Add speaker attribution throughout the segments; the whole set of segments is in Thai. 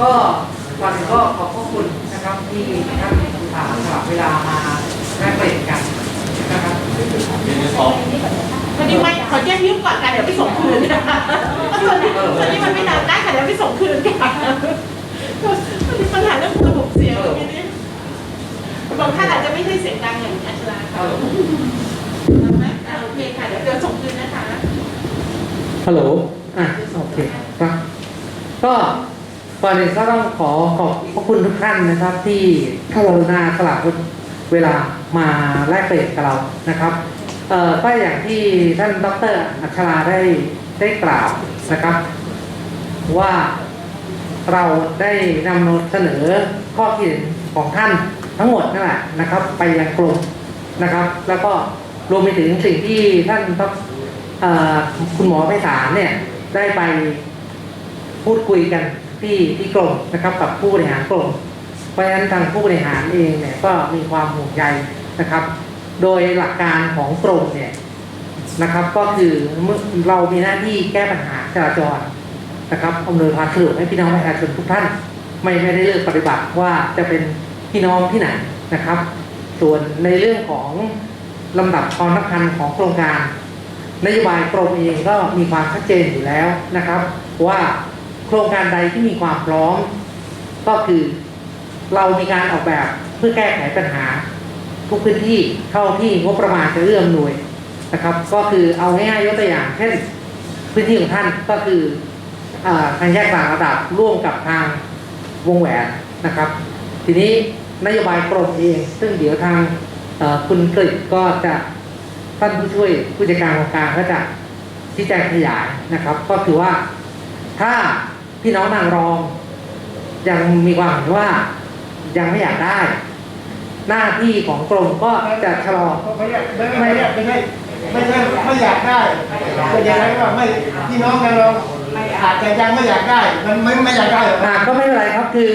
Speaker 1: ก็ก่อนอื่นก็ขอบพระคุณนะครับที่ท่านถามสลับเวลามาแลกเปลี่ยนกันนะครับ
Speaker 2: วันนี้ไม่ขอแยกยืมก่อนค่ะเดี๋ยวไปส่งคืนนะคะตอนนี้ตอนนี้มันไม่นานได้ค่ะเดี๋ยวไปส่งคืนค่ะมันมีปัญหาเรื่องระบบเสียงเมื่อกี้นี้บางท่านอาจจะไม่ใช่เสียงดังอย่างอัชราค่ะโอเคค่ะเดี๋ยวเดี๋ยวส่งคืนนะคะ
Speaker 1: ฮัลโหลอะโอเคครับก็ ก่อนอื่นก็ต้องขอขอบพระคุณทุกท่านนะครับ ที่กรุณาสละเวลามาแลกเปลี่ยนกับเรานะครับเอ่อก็อย่างที่ท่านดรอัชราได้ได้กล่าวนะครับ ว่าเราได้นำเสนอข้อคิดของท่านทั้งหมดนั่นแหละนะครับ ไปยังกลุ่มนะครับ แล้วก็รวมไปถึงสิ่งที่ท่านดรเอ่อคุณหมอไพศาลเนี่ยได้ไปพูดคุยกัน ที่ที่กรมนะครับกับผู้บริหารกรมเพราะฉะนั้นทางผู้บริหารเองเนี่ยก็มีความห่วงใยนะครับ โดยหลักการของกรมเนี่ยนะครับ ก็คือเมื่อเรามีหน้าที่แก้ปัญหาจราจรนะครับอำนวยความสะดวกให้พี่น้องประชาชนทุกท่าน ไม่ไม่ได้เลือกปฏิบัติว่าจะเป็นพี่น้องที่ไหนนะครับ ส่วนในเรื่องของลำดับความสำคัญของโครงการนโยบายกรมเองก็มีความชัดเจนอยู่แล้วนะครับ ว่า โครงการใดที่มีความพร้อม ก็คือเรามีการออกแบบเพื่อแก้ไขปัญหา ทุกพื้นที่เท่าที่งบประมาณจะเอื้อมหน่วยนะครับ ก็คือเอาง่ายๆยกตัวอย่างเช่นพื้นที่ของท่านก็คือทางแยกต่างระดับร่วมกับทางวงแหวนนะครับ ทีนี้นโยบายกรมเอง ซึ่งเดี๋ยวทางคุณกฤษก็จะท่านผู้ช่วยผู้จัดการโครงการก็จะชี้แจงขยายนะครับ ก็คือว่าถ้า พี่น้องนางรอง ยังมีความเห็นว่ายังไม่อยากได้ หน้าที่ของกรมก็จะชะลอ
Speaker 3: ไม่ใช่ไม่ใช่ไม่ใช่ไม่ใช่ไม่อยากได้ก็อย่างไรว่าไม่พี่น้องกันเราอาจจะยังไม่อยากได้มันไม่ไม่อยากได้หรอก
Speaker 1: อ่าก็ไม่เป็นไรครับคือ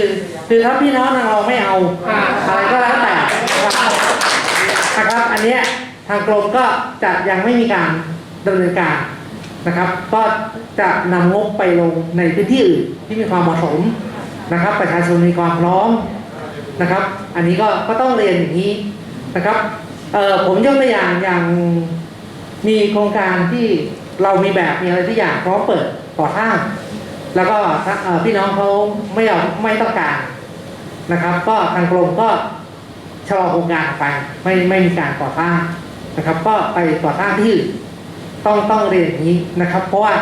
Speaker 1: คือถ้าพี่น้องทางเราไม่เอา
Speaker 3: อ่า
Speaker 1: อะไรก็แล้วแต่นะครับนะครับอันเนี้ยทางกรมก็จะยังไม่มีการดำเนินการ นะครับ ก็จะนำงบไปลงในพื้นที่อื่นที่มีความเหมาะสมนะครับ ประชาชนมีความพร้อมนะครับ อันนี้ก็ก็ต้องเรียนอย่างนี้นะครับผมยกตัวอย่างอย่างมีโครงการที่เรามีแบบมีอะไรทุกอย่างพร้อมเปิดก่อสร้าง แล้วก็พี่น้องเขาไม่เอาไม่ต้องการนะครับ ก็ทางกรมก็ชะลอโครงการไป ไม่ไม่มีการก่อสร้างนะครับ ก็ไปก่อสร้างที่อื่น ต้องต้องเรียนอย่างนี้นะครับ เพราะว่า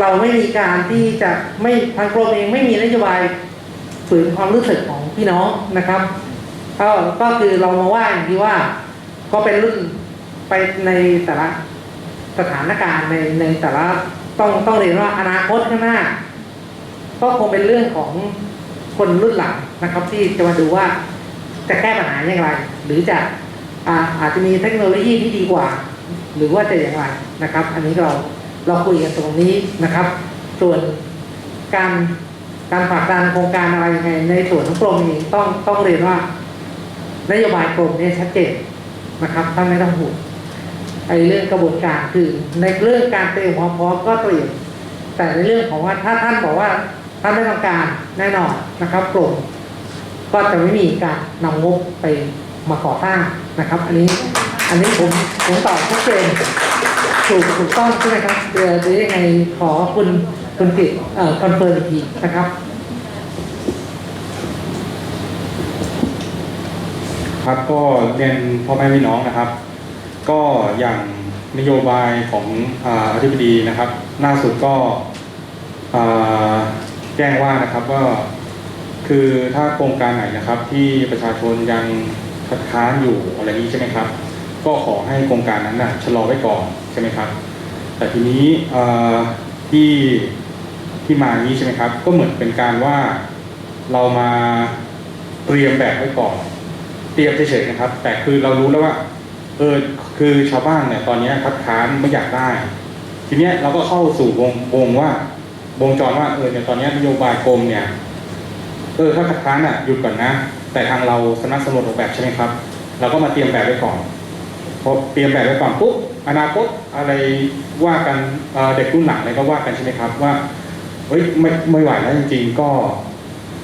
Speaker 1: เราไม่มีการที่จะไม่ทางกรมเองไม่มีนโยบายฝืนความรู้สึกของพี่น้องนะครับก็ก็คือเรามาว่าอย่างที่ว่า ก็เป็นรุ่นไปในแต่ละสถานการณ์ในในแต่ละต้องต้องเรียนว่าอนาคตข้างหน้า ก็คงเป็นเรื่องของคนรุ่นหลังนะครับ ที่จะมาดูว่าจะแก้ปัญหาอย่างไร หรือจะอาอาจจะมีเทคโนโลยีที่ดีกว่า หรือว่าจะอย่างไร นะครับ อันนี้เราเราคุยกันตรงนี้นะครับ ส่วนการการผลักดันโครงการอะไรยังไงในส่วนของกรมเองต้องต้องเรียนว่านโยบายกรมเนี่ยชัดเจนนะครับท่านไม่ต้องห่วงไอ้เรื่องกระบวนการคือในเรื่องการเตรียมความพร้อมก็เตรียมแต่ในเรื่องของว่าถ้าท่านบอกว่าท่านไม่ต้องการแน่นอนนะครับกลุ่มก็จะไม่มีการนำงบไปมาก่อสร้างนะครับ อันนี้อันนี้ผมผมตอบชัดเจน ถูกถูกต้องใช่ไหมครับเดี๋ยวยังไงขอคุณคุณกิตคอนเฟิร์มอีกทีนะครับ
Speaker 4: ครับก็เรียนพ่อแม่พี่น้องนะครับ ก็อย่างนโยบายของออธิบดีนะครับล่าสุดก็แจ้งว่านะครับว่าคือถ้าโครงการไหนนะครับ ที่ประชาชนยังคัดค้านอยู่อะไรนี้ใช่ไหมครับ ก็ขอให้โครงการนั้นนะชะลอไว้ก่อนใช่ไหมครับ แต่ทีนี้ที่ที่มานี้ใช่ไหมครับ ก็เหมือนเป็นการว่าเรามาเตรียมแบบไว้ก่อน เตรียมเฉยๆนะครับ แต่คือเรารู้แล้วว่าเออคือชาวบ้านเนี่ยตอนนี้คัดค้านไม่อยากได้ ทีเนี้ยเราก็เข้าสู่วงวงว่าวงจรว่าเออเนี่ยตอนนี้นโยบายกรมเนี่ยเออถ้าคัดค้านอะหยุดก่อนนะ แต่ทางเราสนับสนุนออกแบบใช่ไหมครับ เราก็มาเตรียมแบบไว้ก่อน พอเตรียมแบบไว้ก่อนปุ๊บอนาคตอะไรว่ากันเด็กรุ่นหลังอะไรก็ว่ากันใช่ไหมครับว่าเฮ้ยไม่ไม่ไหวแล้วจริง ๆ ก็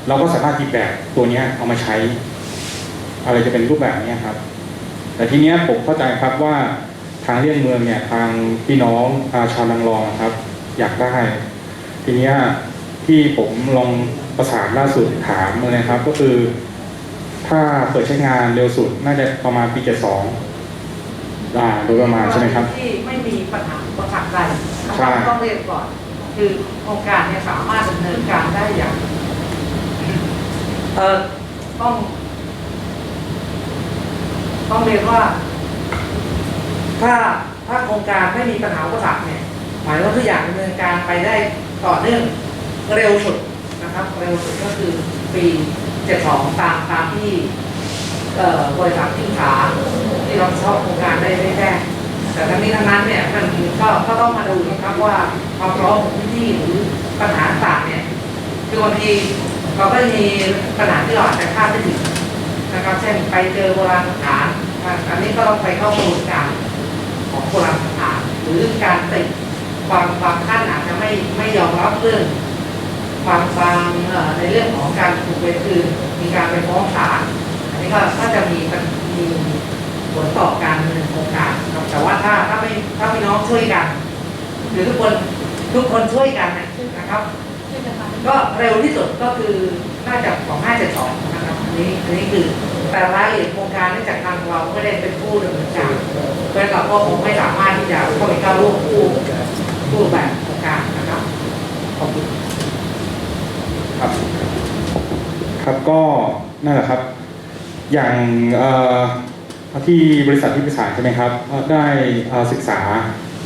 Speaker 4: เราก็สามารถหยิบแบบตัวเนี้ยเอามาใช้ อะไรจะเป็นรูปแบบเนี้ยครับ แต่ทีเนี้ยผมเข้าใจครับว่าทางเลี่ยงเมืองเนี่ยทางพี่น้องอาชาวนางรองครับ อยากได้ ทีเนี้ยที่ผมลองประสานล่าสุดถามเลยนะครับ ก็คือ ถ้าเปิดใช้งานเร็วสุดน่าจะประมาณปีเจ็ดสอง อ่าโดยประมาณใช่ไหมครับ
Speaker 1: ที่ไม่มีปัญหาอุปสรรคใดนะ
Speaker 4: ใช่
Speaker 1: ครับต้องเรียนก่อน คือโครงการเนี่ยสามารถดำเนินการได้อย่างเออต้อง ต้องเรียนว่า ถ้าถ้าโครงการไม่มีปัญหาอุปสรรคเนี่ยหมายว่าทุกอย่างดำเนินการไปได้ต่อเนื่องเร็วสุดนะครับ เร็วสุดก็คือปี 72 ตามตามที่ เอ่อบริษัทที่ขา ที่เราชอบโครงการได้ได้แจ้งแต่ทั้งนี้ทั้งนั้นเนี่ยมันก็ก็ต้องมาดูนะครับว่าความพร้อมของพื้นที่หรือปัญหาต่างเนี่ยคือบางทีเราก็มีปัญหาที่เราอาจจะคาดไม่ถึงนะครับ เช่นไปเจอโบราณสถานอันนี้ก็ต้องไปเข้ากระบวนการของโบราณสถานหรือการติดความความขั้นอาจจะไม่ไม่ยอมรับเรื่องความฟังในเรื่องของการถูกเวรคืนมีการไปฟ้องศาลอันนี้ก็ก็จะมีมี ผลต่อการดำเนินโครงการครับแต่ว่าถ้าถ้าไม่ถ้าพี่น้องช่วยกัน หรือทุกคนทุกคนช่วยกันนะครับ ก็เร็วที่สุดก็คือน่าจะของ572นะครับอันนี้อันนี้คือแต่รายละเอียดโครงการเนื่องจากทางเราไม่ได้เป็นผู้ดำเนินการเพราะฉะนั้นเราก็คงไม่สามารถที่จะเข้าไปก้าวร่วมผู้ผู้แบบโครงการนะครับขอบคุณ
Speaker 4: ครับ ครับก็นั่นแหละครับ อย่างเอ่อ ที่บริษัทที่ประสานใช่ไหมครับ ได้ศึกษา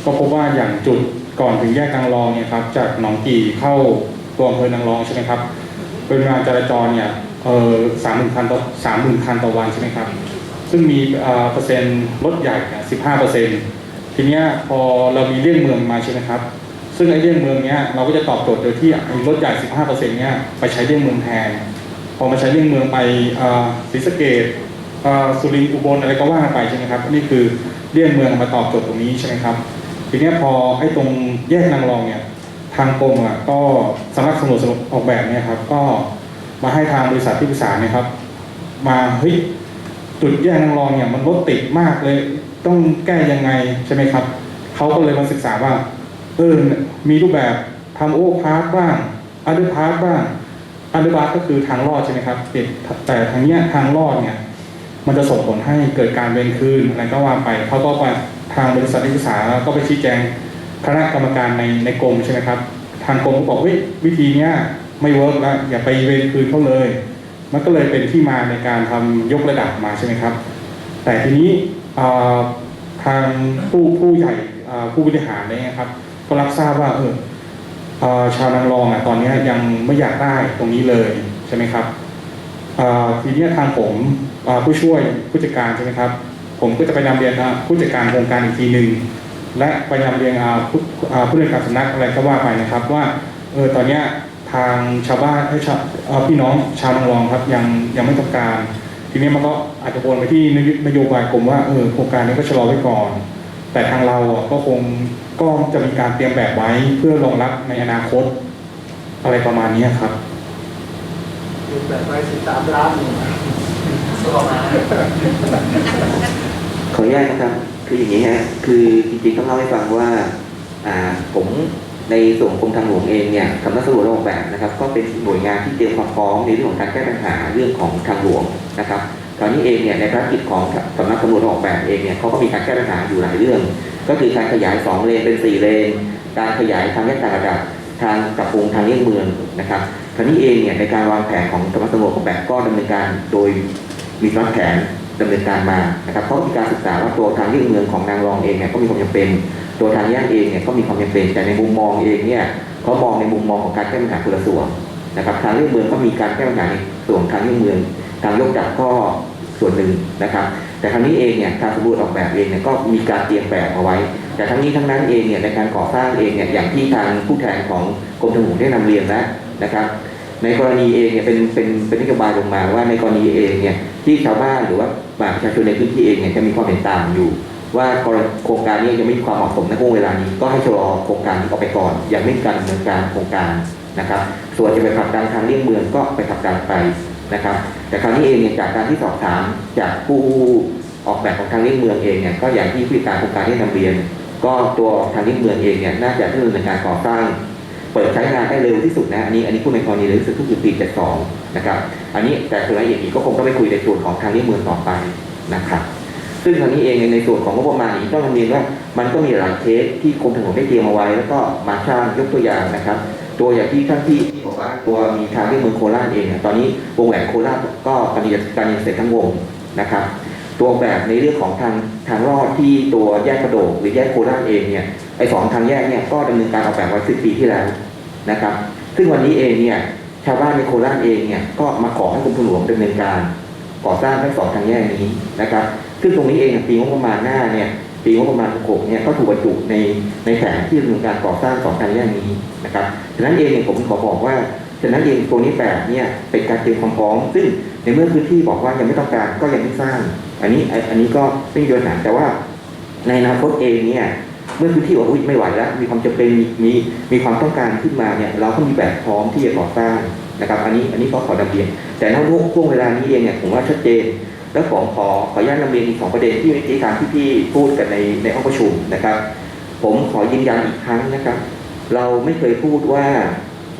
Speaker 4: ก็พบว่าอย่างจุดก่อนถึงแยกนางรองเนี่ยครับจากหนองกี่เข้าตัวอำเภอนางรองใช่ไหมครับปริมาณจราจรเนี่ยเออสามหมื่นคันต่อสามหมื่นคันต่อวันใช่ไหมครับ ซึ่งมีเปอร์เซ็นต์รถใหญ่สิบห้าเปอร์เซ็นต์ทีเนี้ยพอเรามีเลี่ยงเมืองมาใช่ไหมครับ ซึ่งไอ้เลี่ยงเมืองเนี้ยเราก็จะตอบโจทย์โดยที่รถใหญ่15%เปอร์เซ็นต์เนี้ยไปใช้เลี่ยงเมืองแทน พอมาใช้เลี่ยงเมืองไปศรีสะเกด สุรินทร์อุบลอะไรก็ว่ากันไปใช่ไหมครับนี่คือเลี่ยงเมืองมาตอบโจทย์ตรงนี้ใช่ไหมครับทีนี้พอไอ้ตรงแยกนางรองเนี่ยทางกรมอะก็สำนักสำรวจออกแบบเนี่ยครับ ก็มาให้ทางบริษัทที่ปรึกษาเนี่ยครับ มาเฮ้ยจุดแยกนางรองเนี่ยมันรถติดมากเลย ต้องแก้ยังไงใช่ไหมครับเขาก็เลยมาศึกษาว่าเออมีรูปแบบทำโอพาร์ทบ้างอันเดอร์พาร์ทบ้างอันเดอร์พาร์ทก็คือทางลอดใช่ไหมครับแต่แต่ทางเนี้ยทางลอดเนี่ย มันจะส่งผลให้เกิดการเวรคืนอะไรก็ว่าไปเขาก็ไปทางบริษัทที่ปรึกษาก็ไปชี้แจงคณะกรรมการในในกรมใช่ไหมครับ ทางกรมก็บอกเฮ้ยวิธีเนี้ยไม่เวิร์กแล้วอย่าไปเวรคืนเขาเลย มันก็เลยเป็นที่มาในการทำยกระดับมาใช่ไหมครับ แต่ทีนี้ทางผู้ผู้ใหญ่ผู้บริหารเนี่ยครับ ก็รับทราบว่าเออเออชาวนางรองอะตอนนี้ยังไม่อยากได้ตรงนี้เลยใช่ไหมครับ ทีนี้ทางผมผู้ช่วยผู้จัดการใช่ไหมครับ ผมก็จะไปนำเรียนผู้จัดการโครงการอีกทีหนึ่งและไปนำเรียนผู้อ่าผู้บริการสำนักอะไรก็ว่าไปนะครับ ว่าเออตอนเนี้ยทางชาวบ้านให้ชาวพี่น้องชาวนางรองครับยังยังไม่ต้องการ ทีนี้มันก็อาจจะวนไปที่นโยบายกรมว่าเออโครงการนี้ก็ชะลอไว้ก่อน แต่ทางเราก็คงก็จะมีการเตรียมแบบไว้เพื่อรองรับในอนาคต อะไรประมาณนี้ครับ
Speaker 3: แบบไปสิบสามล้าน
Speaker 5: ขออนุญาตนะครับ คืออย่างนี้ฮะคือจริงๆต้องเล่าให้ฟังว่าอ่าผมในส่วนกรมทางหลวงเองเนี่ยสำนักสำรวจและออกแบบนะครับ ก็เป็นหน่วยงานที่เตรียมความพร้อมในเรื่องของการแก้ปัญหาเรื่องของทางหลวงนะครับตอนนี้เองเนี่ยในภารกิจของสำนักสำรวจและออกแบบเองเนี่ยเขาก็มีการแก้ปัญหาอยู่หลายเรื่อง ก็คือการขยาย 2 เลนเป็น 4 เลน การขยายทางแยกต่างระดับทางปรับปรุงทางเลี่ยงเมืองนะครับ ครานี้เองเนี่ยในการวางแผนของสำนักสำรวจออกแบบก็ดำเนินการโดยมีวางแผนดำเนินการมานะครับเพราะมีการศึกษาว่าตัวทางเลี่ยงเมืองของนางรองเองเนี่ยก็มีความจำเป็น ตัวทางแยกเองเนี่ยก็มีความจำเป็น แต่ในมุมมองเองเนี่ยเขามองในมุมมองของการแก้ปัญหาคนละส่วนนะครับทางเลี่ยงเมืองก็มีการแก้ปัญหาในส่วนทางเลี่ยงเมืองทางยกจับก็ส่วนหนึ่งนะครับ แต่ครั้งนี้เองเนี่ยการสำรวจออกแบบเองเนี่ยก็มีการเตรียมแบบเอาไว้ แต่ทั้งนี้ทั้งนั้นเองเนี่ยในการก่อสร้างเองเนี่ยอย่างที่ทางผู้แทนของกรมทางหลวงได้นำเรียนแล้ว นะครับในกรณีเองเนี่ยเป็นเป็นเป็นนโยบายลงมาว่าในกรณีเองเนี่ยที่ชาวบ้านหรือว่าประชาชนในพื้นที่เองเนี่ยจะมีความเห็นต่างอยู่ ว่าโครงการนี้ยังไม่มีความเหมาะสมในห่วงเวลานี้ก็ให้ชะลอโครงการนี้ออกไปก่อนยังไม่มีการดำเนินการโครงการนะครับ ส่วนจะไปผลักดันทางเลี่ยงเมืองก็ไปผลักดันไปนะครับ แต่คราวนี้เองเนี่ยจากการที่สอบถามจากผู้ออกแบบของทางเลี่ยงเมืองเองเนี่ยก็อย่างที่ผู้การโครงการได้นำเรียน ก็ตัวทางเลี่ยงเมืองเองเนี่ยน่าจะดำเนินการก่อสร้าง เปิดใช้งานได้เร็วที่สุดนะอันนี้อันนี้พูดในกรณีเร็วที่สุดก็คือปี 72 นะครับ อันนี้แต่ส่วนรายละเอียดอีกก็คงต้องไปคุยในส่วนของทางเลี่ยงเมืองต่อไปนะครับ ซึ่งทางนี้เองในส่วนของงบประมาณนี้ต้องเรียนว่ามันก็มีหลายเคสที่กรมทางหลวงได้เตรียมเอาไว้ แล้วก็มาสร้างยกตัวอย่างนะครับตัวอย่างที่ท่านที่ที่บอกว่าตัวมีทางเลี่ยงเมืองโคราชเองเนี่ยตอนนี้วงแหวนโคราชก็การเรียนการเรียนเสร็จทั้งวงนะครับตัวแบบในเรื่องของทางทางรอดที่ตัวแยกกระโดดหรือแยกโคราชเองเนี่ยไอ้สองทางแยกเนี่ยก็ดำเนินการออกแบบไว้สิบปีที่แล้ว นะครับ ซึ่งวันนี้เองเนี่ยชาวบ้านในโคราชเองเนี่ยก็มาขอให้กรมหลวงดำเนินการก่อสร้างทั้งสองทางแยกนี้นะครับ ซึ่งตรงนี้เองปีงบประมาณหน้าเนี่ยปีงบประมาณ66เนี่ยก็ถูกบรรจุในในแผนที่ดำเนินการก่อสร้างสองทางแยกนี้นะครับฉะนั้นเองเนี่ยผมขอบอกว่าฉะนั้นเองตัวนี้แบบเนี่ยเป็นการเตรียมความพร้อม ซึ่งในเมื่อพื้นที่บอกว่ายังไม่ต้องการก็ยังไม่สร้าง อันนี้อันอันนี้ก็ไม่มีปัญหาแต่ว่าในอนาคตเองเนี่ย เมื่อพื้นที่บอกว่าอุ๊ยไม่ไหวแล้ว มีความจำเป็นมีมีความต้องการขึ้นมาเนี่ยเราก็มีแบบพร้อมที่จะก่อสร้างนะครับ อันนี้อันนี้ก็ขอนำเรียน แต่ในช่วงเวลานี้เองเนี่ยผมว่าชัดเจน แล้วผมขอขออนุญาตนำเรียนสองประเด็นที่เมื่อกี้ทางที่พี่พูดกันในในห้องประชุมนะครับ ผมขอยืนยันอีกครั้งนะครับ เราไม่เคยพูดว่า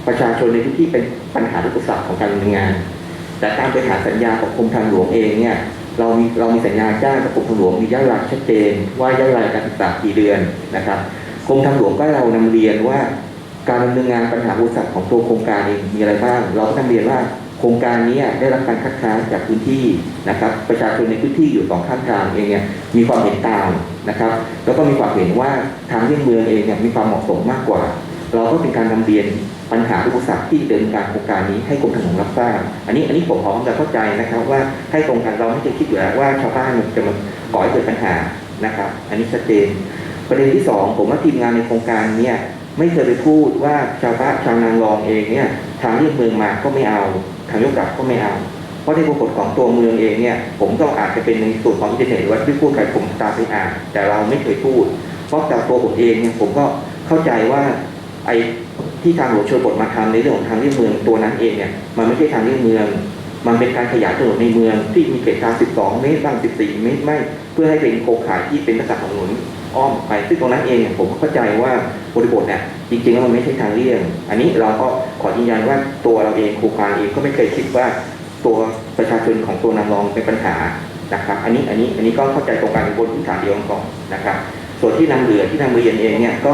Speaker 5: ประชาชนในพื้นที่เป็นปัญหาอุปสรรคของการดำเนินงาน แต่การบริหาสัญญาของกรมทางหลวงเองเนี่ย เรามีเรามีสัญญาจ้างกับกรมทางหลวงมีระยะเวลาชัดเจน ว่าระยะเวลากการศึกษากี่เดือนนะครับกรมทางหลวงก็เรานำเรียนว่า การดำเนินงานปัญหาอุปสรรคของตัวโครงการเองมีอะไรบ้าง เราก็นำเรียนว่าโครงการนี้ได้รับการคัดค้านจากพื้นที่นะครับ ประชาชนในพื้นที่อยู่สองข้างทางเองเนี่ยมีความเห็นต่างนะครับ แล้วก็มีความเห็นว่าทางเลี่ยงเมืองเองเนี่ยมีความเหมาะสมมากกว่า เราก็เป็นการนำเรียนปัญหาอุปสรรคที่เดินการโครงการนี้ให้กรมทางหลวงรับทราบอันนี้อันนี้ผมพร้อมจะเข้าใจนะครับว่าให้ตรงกันเราไม่เคยคิดอยู่แล้วว่าชาวบ้านจะมาก่อให้เกิดปัญหานะครับ อันนี้ชัดเจน ประเด็นที่สองผมว่าทีมงานในโครงการเนี่ยไม่เคยไปพูดว่าชาวบ้านชาวนางรองเองเนี่ยทางเรียกเมืองมาก็ไม่เอา ทางยกกลับก็ไม่เอา เพราะในบริบทของตัวเมืองเองเนี่ยผมก็อาจจะเป็นในส่วนของอินเทอร์เน็ตว่าที่พูดไปผมตามไปอ่านแต่เราไม่เคยพูด เพราะจากตัวผมเองเนี่ยผมก็เข้าใจว่า ไอ้ที่ทางหลวงชนบทมาทำในเรื่องของทางเลี่ยงเมืองตัวนั้นเองเนี่ยมันไม่ใช่ทางเลี่ยงเมือง มันเป็นการขยายถนนในเมืองที่มีเขตทาง 12 เมตรบ้าง 14 เมตรไม่ เพื่อให้เป็นโครงข่ายที่เป็นลักษณะของถนนอ้อมไปซึ่งตรงนั้นเองเนี่ยผมเข้าใจว่าบริบทเนี่ยจริงๆแล้วมันไม่ใช่ทางเลี่ยง อันนี้เราก็ขอยืนยันว่าตัวเราเองครูพาเองก็ไม่เคยคิดว่าตัวประชาชนของตัวนางรองเป็นปัญหานะครับอันนี้อันนี้อันนี้ก็เข้าใจตรงกันบนพื้นฐานเดียวกันก่อนนะครับส่วนที่นำเรือที่นำเรียนเองเนี่ยก็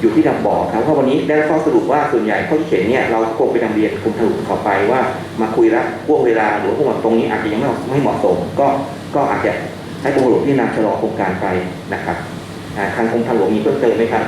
Speaker 5: อยู่ที่ดับอกครับเพราะวันนี้ได้ข้อสรุปว่าส่วนใหญ่ข้อที่เขียนเนี่ยเราคงไปนำเรียนกรมทางหลวงต่อไปว่ามาคุยละพ่วงเวลาหรือว่าพวกตรงนี้อาจจะยังไม่ไม่เหมาะสม ก็ก็อาจจะให้กรมหลวงที่นำชะลอโครงการไปนะครับทางกรมทางหลวงมีเพิ่มเติมไหมครับ